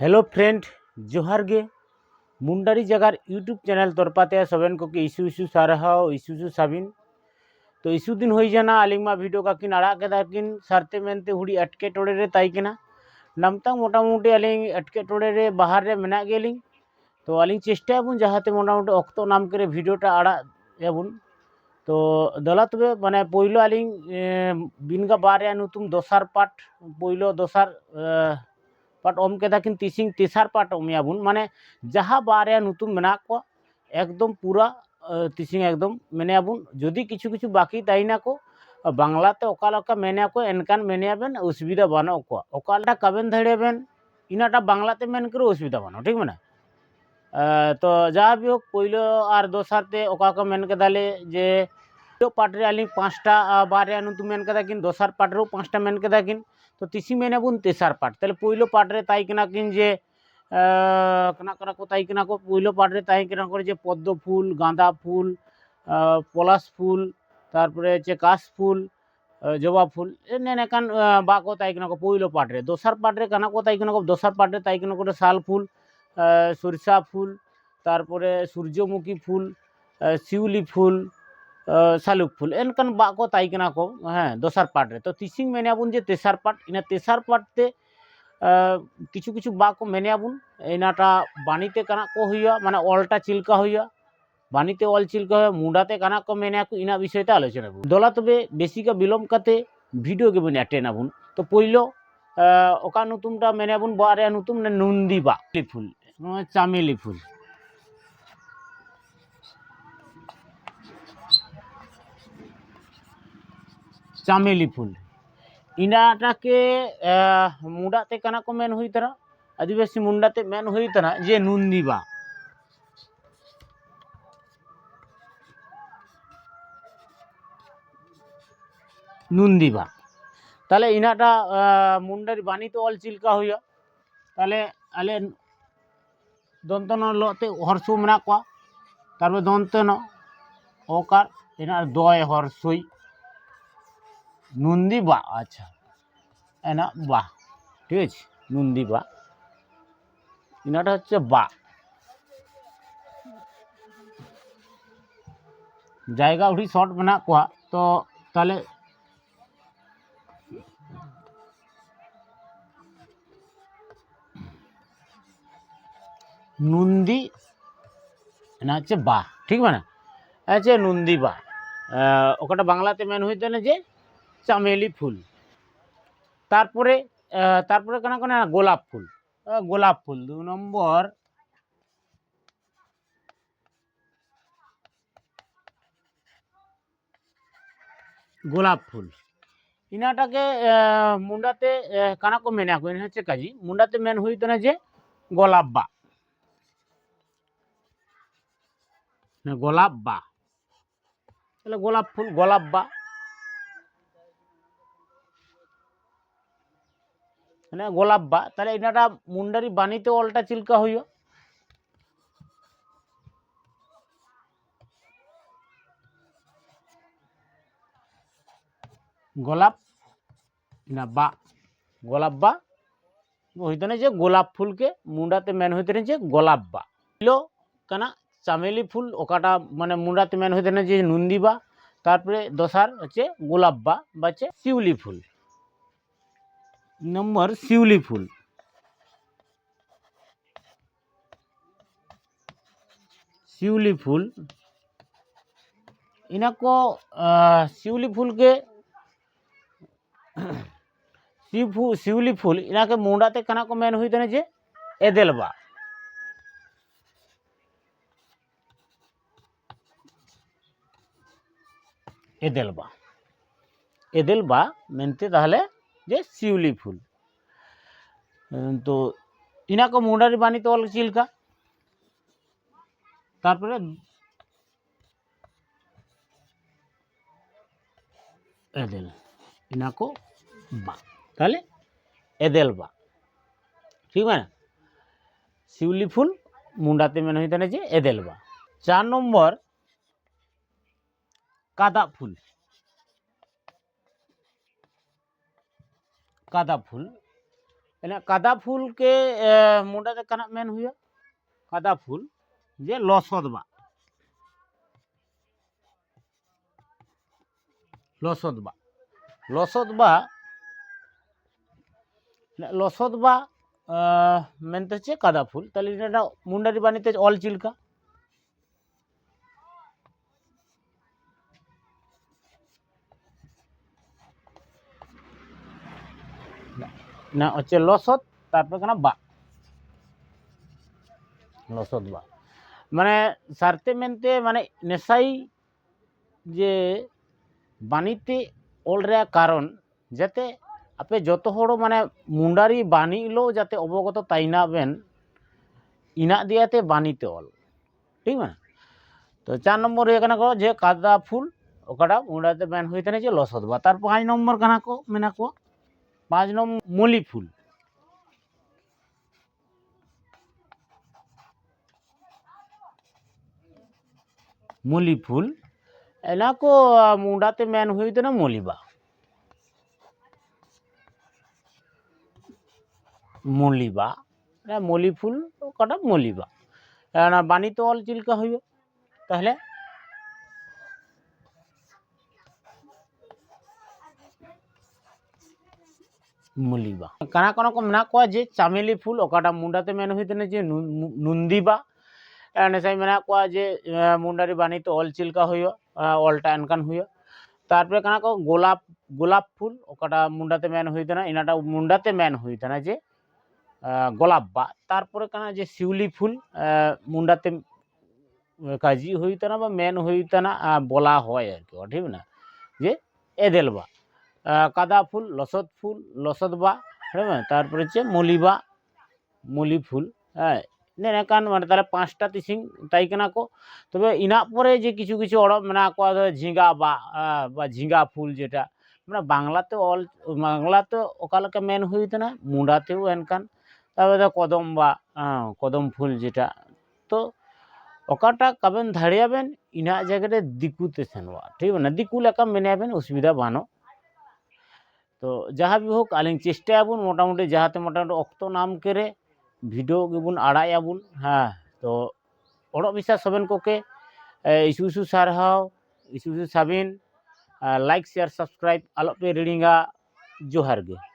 Hello friend johar ગે મુંડારી જગાર YouTube channel તરપાતે સબન કો કે ઇસુ ઇસુ સારહાઓ ઇસુ ઇસુ સાબિન તો ઇસુ દિન હોઈ જાના આલિંગમાં વિડિયો કાકિન આડા કેદારકિન સારતે મેનતે હુડી અટકે ટોડે રે તાઈકિના নামতাং মোটামুটি আলিং আটকে টোড়ে রে বাহার রে মেনা গেলিং তো আলিং চেষ্টা আবুন যাহাতে মোটামুটি অক্ত নাম করে ভিডিওটা আড়া যাবুন তো দলা তবে মানে পইলো আলিং বিনগা বারে নুতুম দোসার পাট পইলো দোসার ᱯᱟᱴ ᱚᱢ ᱠᱮᱫᱟ ᱠᱤᱱ ᱛᱤᱥᱤᱝ ᱛᱮᱥᱟᱨ ᱯᱟᱴ ᱚᱢᱮᱭᱟᱵᱚᱱ ᱢᱟᱱᱮ ᱡᱟᱦᱟᱸ ᱵᱟᱨᱭᱟ ᱧᱩᱛᱩᱢ ᱢᱮᱱᱟᱜ ᱠᱚᱣᱟ ᱮᱠᱫᱚᱢ ᱯᱩᱨᱟ ᱛᱤᱥᱤᱝ ᱮᱠᱫᱚᱢ ᱢᱮᱱᱮᱭᱟᱵᱚᱱ ᱡᱩᱫᱤ ᱠᱤᱪᱷᱩ ᱠᱤᱪᱷᱩ ᱵᱟᱠᱤ ᱛᱟᱭᱱᱟᱠᱚ বাংলাতে অকালকা মেনে আকো এনকান মেনে আবেন, অসুবিধা বানো অকো অকালটা কাবেন ধরেবেন ইনাটা বাংলাতে মেন করে অসুবিধা বানো, ঠিক মানে? তো যা বি হোক, পইলো আর দোসারতে অকাকা মেন কেদালে যে, পাটরে আলি পাঁচটা বারে আনু তুমি মেন কেদাকিন দোসার পাটরেও পাঁচটা মেন কেদাকিন কিন তো তিসি মেনেবুন তেসার পাট। তাহলে পইলো পাটরে তাই কিনা কিন যে কেনা কেনা কো, তাই কিনা পইলো পাটরে তাই কিনা করে যে পদ্ম ফুল, গাঁদা ফুল পলাশ ফুল, তারপরে হচ্ছে কাশ ফুল জবা ফুল এনে একান বাকো তাই কিনা পইলো পাটরে। দোসার পাটরে কেনা কো, তাই কিনা দোসার পাটরে তাই কিনা করে শাল ফুল সরিষা ফুল, তারপরে সূর্যমুখী ফুল শিউলি ফুল শালুক ফুল এনকান বাকো তাই কিনা কো হ্যাঁ দোসার পাটরে তো তিসিং মেনিয়াবুন যে তেসার পাট ইনা তেসার পাটতে কিছু কিছু বাকো মেনিয়াবুন এনাটা বাণীতে কানা কো হইয়া মানে অলটা চিলকা হইয়া বাণীতে অল চিলকা হইয়া মুন্ডাতে কানা কো মেনিয়াকু ইনা বিষয়তে আলোচনা করব দলা তবে বেশিকা বিলম কাতে ভিডিও গেবুন অ্যাটেন আবুন তো পইলো ওকা নতুনটা মেনিয়াবুন বারে নতুন নুন্দি বা ফুল চামেলি ফুল চামেলি ফুল। ইনাটাকে মুন্ডাতে কানা কো মেন হই তারা আদিবাসী মুন্ডাতে মেন হই তারা যে নুন্দিবা। নুন্দিবা। তাহলে ইনাটা মুন্ডারি বাণীতে অল চিলকা হইয়া। তাহলে, আলে দন্তন লতে হর্ষু মেনা তারপরে দন্তন ওকার এনার দয় হর্ষই নুন্দি বা আচ্ছা। এনা বা। ঠিক আছে, নুন্দি বা। ইনাটা হচ্ছে বা। জায়গা উঠি শর্ট মেনা কোয়া, তো তাহলে নুন্দি না হচ্ছে বা। ঠিক মানে? আছে নুন্দি বা। ওটা বাংলাতে মেন হইতে না যে? চামেলি ফুল। তারপরে তারপরে কেন কেন গোলাপ ফুল। গোলাপ ফুল, দু নম্বর। গোলাপ ফুল। ইনাটাকে মুন্ডাতে কানাকো মেনে আঁকো? হচ্ছে কাজী। মুন্ডাতে মেন হইতো না যে, গোলাপ বা। গোলাপ বা। তাহলে গোলাপ ফুল, গোলাপ বা। মানে গোলাপ বা, তাহলে এনাটা মুন্ডারি বাণীতে অলটা চিলকা হইও। গোলাপ, না বা, গোলাপ বা, হইতে যে গোলাপ ফুলকে মুন্ডাতে মেন হইতে না যে গোলাপ বা। কেনা চামেলি ফুল, ওকাটা মানে মুন্ডাতে মেন হইতে না যে নুন্দিবা তারপরে দোসার হচ্ছে গোলাপবা বা হচ্ছে শিউলি ফুল। নম্বর শিউলি ফুল শিউলি ফুল ইনাকো শিউলি ফুলকে শিউলি ফুল ইনাকে মুন্ডাতে কেনা কো মেন হইতে না যে এদেলবা এদেলবা এদেলবা মেনতে তাহলে যে শিউলি ফুল। তো ইনাকে মুন্ডারি বাণীতে অল চিলকা। তারপরে এদেল, ইনাকো বা। তাহলে এদেল বা। ঠিক মানে? শিউলি ফুল মুন্ডাতে মেন হইতে যে এদেল বা। চার নম্বর কাদা ফুল। কাদা ফুল ᱮᱱᱟ কাদা ফুলকে মুন্ডাতে কানা মেন হুয়া কাদা ফুল যে লসদবা লসদবা লসদবা লসদবা মেনতে হচ্ছে কাদা ফুল তাহলে এটা মুন্ডারি বাণীতে অল চিল্কা না, হচ্ছে লসত, তারপর কেন বা? লসত বা। মানে সারতে মেনতে মানে নেশাই যে বাণীতে অল রে কারণ, যাতে আপে যত হড় মানে মুন্ডারি বাণী লো যাতে অবগত তাই নাবেন ইনা দিয়াতে বাণীতে অল। ঠিক মানে তো চার নম্বর হয়ে কেন যে কাদা ফুল ওখানে মুন্ডাতে বেন হয়ে থাকে যে লসত বা। তারপর পাঁচ নম্বর কেন মেনা কো পাঁচ নম্বর মলি ফুল। মলি ফুল। এনাকো মুন্ডাতে মেন হইতে না মলিবা মলিবা মলি ফুল, কটা মলিবা না বাণীতে অল চিল্কা হইব। তাহলে মলিবা। কানা কানা কো মেনা কোয়া যে চামেলি ফুল, ওকাটা মুন্ডাতে মেন হইতে না যে নু- নু- নুন্দিবা। নেসাই মেনা কোয়া যে মুন্ডারি বাণীতে অল চিল্কা হইও অলটা এনকান হইও। তারপরে কানা কো গোলাপ গোলাপ ফুল, ওকাটা মুন্ডাতে মেন হইতে না ইনাটা মুন্ডাতে মেন হইতে না যে গোলাপ বা তারপরে কানা যে শিউলি ফুল মুন্ডাতে কাজী হইতে না বা মেন হইতে না বলা হয় আর কি ঠিক না? যে এদেলবা। কাদা ফুল, লসদ ফুল, লসদ বা ঠিক না তারপরে হচ্ছে মলিবা মলি ফুল হ্যাঁ নেকান মানে তাহলে পাঁচটা তিসিং, তাই কেনা কো। তবে ইনা পরে যে কিছু কিছু অড়ব মেনা ঝিঙ্গা বা বা ঝিঙ্গা ফুল যেটা মানে বাংলাতে অল, বাংলাতে ওকালকে মেন হইতে না, মুন্ডাতেও এনকান তারপরে কদম বা কদম ফুল যেটা, তো ওকাটা কাবেন ধাড়িয়াবেন ইনা জায়গাতে দিকুতে সেনবা, ঠিক না দিকু লেখা মেনাবেন অসুবিধা বানো। বি হোক, আলিং চেষ্টায়াবুন মোটামুটি যাহাতে মোটামুটি অক্ত নাম করে ভিডিও গেবুন আবুন হ্যাঁ তো অড়ক বিশ্বাস সবেন কোকে। ইসু ইসু সারহাও ইসু ইসু সাবিন লাইক, শেয়ার, সাবস্ক্রাইব, আলোপে রিডিংা জোহার গে